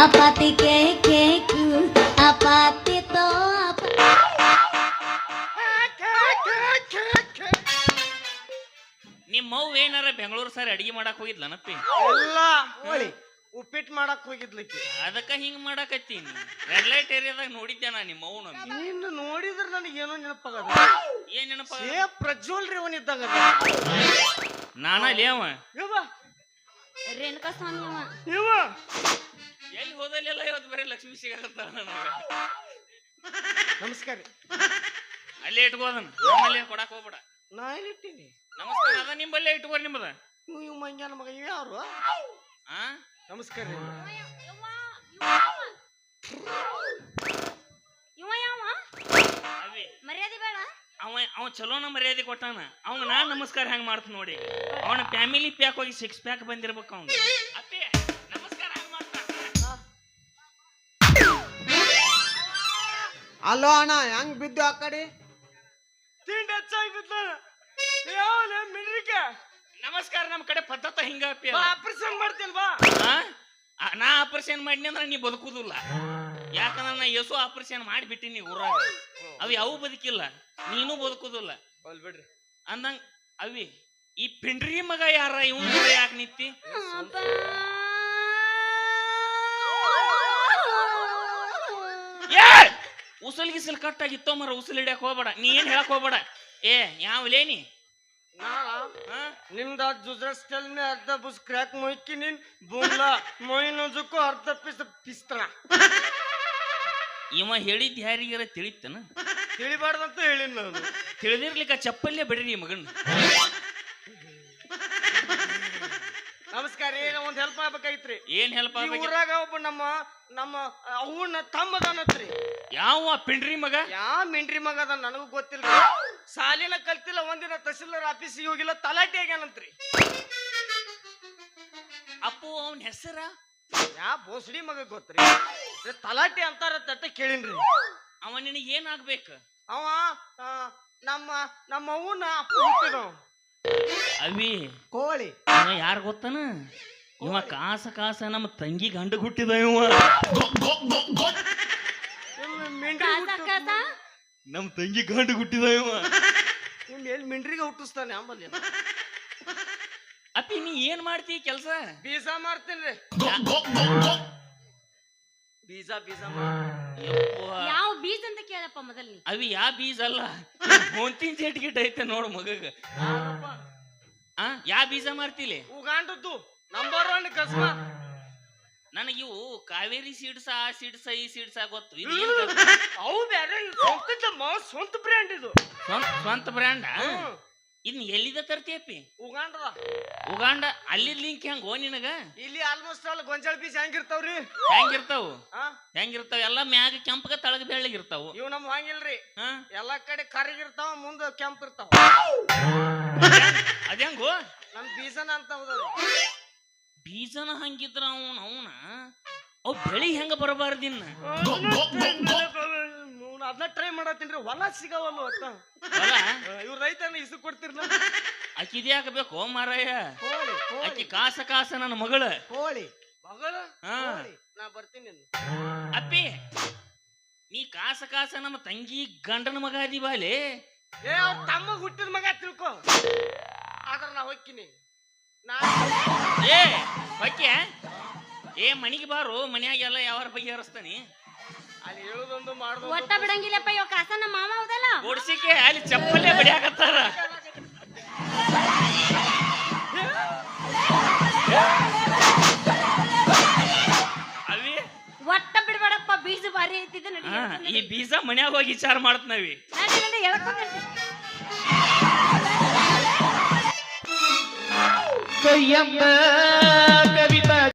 ಅಪಾತಿ ಕೆ ಕೆ ಕ್ಯೂ ಅಪಾತಿ ತೋ ಅಪ ನಿಮ್ಮ ಅವ್ವ ಏನಾರ ಬೆಂಗಳೂರು ಸರ್ ಅಡಿಗೆ ಮಾಡಕ್ ಹೋಗಿದ್ಲನಪ್ಪಿ ಎಲ್ಲ ಹೋಳಿ ಉಪ್ಪಿಟ್ಟು ಮಾಡಕ್ ಹೋಗಿದ್ಲಿಕ್ಕೆ. ಅದಕ್ಕ ಹಿಂಗ್ ಮಾಡಕತ್ತೀನಿ ರೆಡ್ ಲೈಟ್ ಏರಿಯಾದಾಗ ನೋಡಿದ್ದೆ ನಾ ನಿಮ್ಮ ಮೌನ. ನೀನು ನೋಡಿದ್ರೆ ನನಗೆ ಏನೋ ನೆನಪಾಗದ. ಏನ್ ನೆನಪ ಏ ಪ್ರಜ್ವಲ್ ರೀ ಅವನಿದ್ದಾಗ ನಾನ ಲೇವ ರೇಣುಕಾ ಸ್ವಾಮಿ ಇವ. ಎಲ್ಲಿ ಹೋದಲ್ಲೆಲ್ಲ ಇವತ್ತು ಬರೀ ಲಕ್ಷ್ಮಿ ಸಿಗಕತ್ತಾಳ ನನಗ ನಮಸ್ಕಾರ ಅಲ್ಲೇ ಇಟ್ಕೋದನ ನಮ್ಮಲ್ಲಿ ಕೊಡಕ್ ಹೋಗ್ಬೇಡ. ನಾ ಇಟ್ಟೀನಿ? ನಮಸ್ಕಾರ ಅದ ನಿಂಬಲ್ಲೇ ಇಟ್ಕೋರಿ ನಿಮ್ಮದ. ನೀವು ಮಂಜಾನ ಮಗ ಇವ ಯಾರು ಆ? ನಮಸ್ಕಾರ ರೀ. ಇವ ಯಾವ ಅವಿ. ಮರ್ಯಾದೆ ಬೇಡ. ಅವ ಅವ ಚಲೋನ ಮರ್ಯಾದೆ ಕೊಟ್ಟಾನ. ಅವ್ನ ನಾ ನಮಸ್ಕಾರ ಹೆಂಗ್ ಮಾಡ್ತ ನೋಡಿ. ಅವನ ಫ್ಯಾಮಿಲಿ ಪ್ಯಾಕ್ ಹೋಗಿ ಸಿಕ್ಸ್ ಪ್ಯಾಕ್ ಬಂದಿರ್ಬೇಕು ಅವ್ನು ಅಲ್ಲೋ ಅಣ್ಣ ಹೆಂಗ್ ಬಿದ್ದು ಆ ಕಡೆ? ತಿಂಡಿ ಹೆಚ್ಚಾಗಿ ಬಿದ್ದ ಯಾವ ಮಿಡ್ರಿಕೆ. ನಮಸ್ಕಾರ ನಮ್ಮ ಕಡೆ ಪದ್ಧತಿ ಹಿಂಗ ಅಪ್ಪಿ ಬಾ ಆಪರೇಷನ್ ಮಾಡ್ತೀನಿ ಬಾ. ಆ? ನಾ ಆಪರೇಷನ್ ಮಾಡಿನಿ ಅಂದ್ರೆ ನೀ ಬದುಕುದಿಲ್ಲ. ಯಾಕಂದ್ರೆ ನಾ ಎಸು ಆಪರೇಷನ್ ಮಾಡಿಬಿಟ್ಟಿನಿ ಊರಾಗ. ಅವು ಯಾವ ಬದುಕಿಲ್ಲ. ನೀನು ಬದುಕುದಿಲ್ಲ. ಹೋಲ್ ಬಿಡ್ರಿ. ಅಂದಂಗ ಅವಿ ಈ ಪಿಂಡ್ರಿ ಮಗ ಯಾರ? ಇವನ್ ಯಾಕೆ ನಿತ್ತಿ ಏ ಉಸಲ್ ಗಿಸಲ್ ಕಟ್ಟಾಗಿತ್ತೋ ಮರ ಮಾರ ಹಿಡಿಯಕ್ ಹೋಗ್ಬೇಡ. ನೀ ಏನ್ ಹೇಳಕ್ ಹೋಗ್ಬೇಡ? ಏ ಯಾವ ಲೇನಿ ನಾ? ನಿಮ್ದ ಜುಜ್ರ ಸ್ಟೈಲ್ ಮೇ ಅರ್ಧ ಬುಸ್ ಕ್ರ್ಯಾಕ್ ಮೊಯ್ಕಿ ನಿನ್ ಬುಂಗ್ಲ ಮೊಯ್ನು ಜುಕ್ಕು ಅರ್ಧ ಪೀಸ್ ಪಿಸ್ತ್ರಾ ಇವ ಹೇಳಿದ್ ಯಾರಿಗಾರ ತಿಳಿತನ ತಿಳಿಬಾರ್ದಂತ ಹೇಳಿನ ನಾನು. ತಿಳಿದಿರ್ಲಿಕ್ಕ ಚಪ್ಪಲ್ಲೇ ಬಿಡ್ರಿ ಮಗನ್. ಒಂದ್ ಹೆಲ್ಪ್ ಆಗ್ಬೇಕಾಗಿತ್ರಿ. ಏನ್ ಹೆಲ್ಪ್ ಈ ಊರಾಗ ಒಬ್ಬ ನಮ್ಮ ನಮ್ಮ ಅವನ ತಮ್ಮದನತ್ರಿ. ಯಾವ ಪಿಂಡ್ರಿ ಮಗ? ಯಾ ಮಿಂಡ್ರಿ ಮಗ ಅದ ನನಗೂ ಗೊತ್ತಿಲ್ಲ. ಸಾಲಿನ ಕಲ್ತಿಲ್ಲ ಒಂದಿನ ತಹಸೀಲ್ದಾರ್ ಆಫೀಸಿಗೆ ಹೋಗಿಲ್ಲ ತಲಾಟೆ ಆಗ್ಯಾನಂತ್ರಿ. ಅಪ್ಪು ಅವನ್ ಹೆಸರ? ಯಾ ಬೋಸಡಿ ಮಗ ಗೊತ್ತ್ರಿ. ಏ, ತಲಾಟೆ ಅಂತಾರ ತಟ್ಟ ಕೇಳಿನ್ರಿ. ಅವ ನಿನಗೆ ಏನಾಗ್ಬೇಕು ಅವ ಆ, ನಮ್ಮ ನಮ್ಮ ಅವನ ಅಪ್ಪ ಹುಟ್ಟಿದವ. ಅವಿ. ಕೋಳಿ. ಯಾರು ಗೊತ್ತನ? ಇವ ಕಾಸ ಕಾಸ ನಮ್ಮ ತಂಗಿ ಗಂಡ ಹುಟ್ಟಿದ ಇವ. ನಮ್ಮ ತಂಗಿ ಗಂಡ ಹುಟ್ಟಿದ ಇವ. ಎಲ್ಲಿ ಮಿಂಡ್ರಿಗೆ ಹುಟ್ಟಿಸ್ತಾನೆ ಅಂಬಲ್ಲಿ. ಅಪ್ಪಿ ನೀ ಏನ್ ಮಾಡ್ತಿ ಕೆಲ್ಸ? ಬೀಜ ಮಾಡ್ತೀನಿ ಬೀಜ ಬೀಜ ಕೇಳಪ್ಪ ಮೊದಲ್ ನೀ? ಅವಿ ಯಾ ಬೀಜ ಅಲ್ಲ? ಮೋಂತಿನ ಜೇಟ್ ಗಿಟ್ ಐತೆ ನೋಡು ಮಗಗ. ಆ ಯಾ ಬೀಜ ಮಾರ್ತಿಲಿ? ಉಗಾಂಡದ್ದು ನಂಬರ್ ಒನ್ ಕಸ್ಮ. ನನಗೆ ಇವು ಕಾವೇರಿ ಸೀಡ್ಸ ಆ ಸೀಡ್ಸ ಈ ಸೀಡ್ಸ ಗೊತ್ತು. ಇದು ಏನ್ ಗೊತ್ತು? ಅವು ಬೇರೆ ಇವು ಸ್ವಂತದ ಮಾವ ಸ್ವಂತ ಬ್ರ್ಯಾಂಡ್ ಇದು ಸ್ವಂತ ಸ್ವಂತ ಬ್ರ್ಯಾಂಡ್. ಇದನ್ನ ಎಲ್ಲಿದ ತರ್ತಿಯಪ್ಪಿ? ಉಗಾಂಡದ ಉಗಾಂಡ ಅಲ್ಲಿ ಲಿಂಕ್ ಹೆಂಗೋ ನಿನಗ? ಇಲ್ಲಿ ಆಲ್ಮೋಸ್ಟ್ ಆಲ್ ಗೊಂಜಾಳ ಬೀಜ ಹೆಂಗಿರ್ತಾವ್ರಿ ಹೆಂಗಿರ್ತಾವ? ಹಾ ಹೆಂಗಿರ್ತಾವ ಎಲ್ಲ ಮ್ಯಾಗ ಕೆಂಪಗ ತಳಗ ಬೆಳ್ಳಗಿರ್ತಾವ ಇವ್ ನಮ್ ಹಂಗಿಲ್ರಿ. ಹಾ ಎಲ್ಲಾ ಕಡೆ ಕರಿಗಿರ್ತಾವ ಮುಂದ ಕೆಂಪ್ ಇರ್ತಾವ. ಅದೇಂಗು ನಮ್ ಬೀಜನ ಅಂತ ಹೌದವ್ರಿ ಬೀಜನ ಹಂಗಿದ್ರ ಅವನ ಅವನ? ಅವ್ ಬೆಳಿ ಹೆಂಗ ಬರಬಾರ್ದಿನ್ನ ಅದನ್ನ ಟ್ರೈ ಮಾಡತ್ತೀನ್ರಿ ಹೊಲ ಸಿಗವಲ್ಲ ಒಟ್ಟ. ಇವ್ರ ರೈತನ ಇಸು ಕೊಡ್ತಿರ್ಲ ಅಕ್ಕಿ ಬೇಕು ಮಾರಾಯ? ಕೋಳಿ ಅಕ್ಕಿ ಕೋಳಿ ಕಾಸ ಕಾಸ ನನ್ನ ಮಗಳ. ಕೋಳಿ ಮಗಳ? ಹಾ. ನಾ ಬರ್ತೀನಿ ಅಪ್ಪಿ ನೀ ಕಾಸ ಕಾಸ ನಮ್ಮ ತಂಗಿ ಗಂಡನ ಮಗ ಅದಿ ಬಾಲೆ ಏ ಅವ್ರ ತಮ್ಮ ಹುಟ್ಟಿದ ಮಗ ತಿಳ್ಕೊ. ಆದ್ರ ನಾ ಹೋಗ್ತೀನಿ ನಾ ಏ ಬಕ್ಕೆ ಏ ಮನಿಗೆ ಬಾರು ಮನ್ಯಾಗೆಲ್ಲ ಯಾವಾರ ಬಗೆಹರಿಸ್ತಾನಿ. ಅಲ್ಲಿ ಹೇಳುದೊಂದು ಮಾಡೋದು ಒಟ್ಟ ಬಿಡಂಗಿಲ್ಲಪ್ಪ ಇವ ಕಾಸನ ನಮ್ಮ ಮಾಮ ಹೌದಲ್ಲ? ಓಡಿಸಿಕೆ ಅಲ್ಲಿ ಚಪ್ಪಲ್ಲೇ ಬಡಿಯಾಕತ್ತಾರ ಅವಿ? ಒಟ್ಟ ಬಿಡಬೇಡಪ್ಪ ಬೀಜ ಬಾರಿ ಐತಿದ ನಡಿ ಹಾ ಈ ಬೀಜ ಮನ್ಯಾಗ ಹೋಗಿ ವಿಚಾರ ಮಾಡ್ತನವಿ. ನಡಿ ನಡಿ ಹೇಳ್ಕೊಂಡ್ ಕೊಯ್ಯಮ್ಮ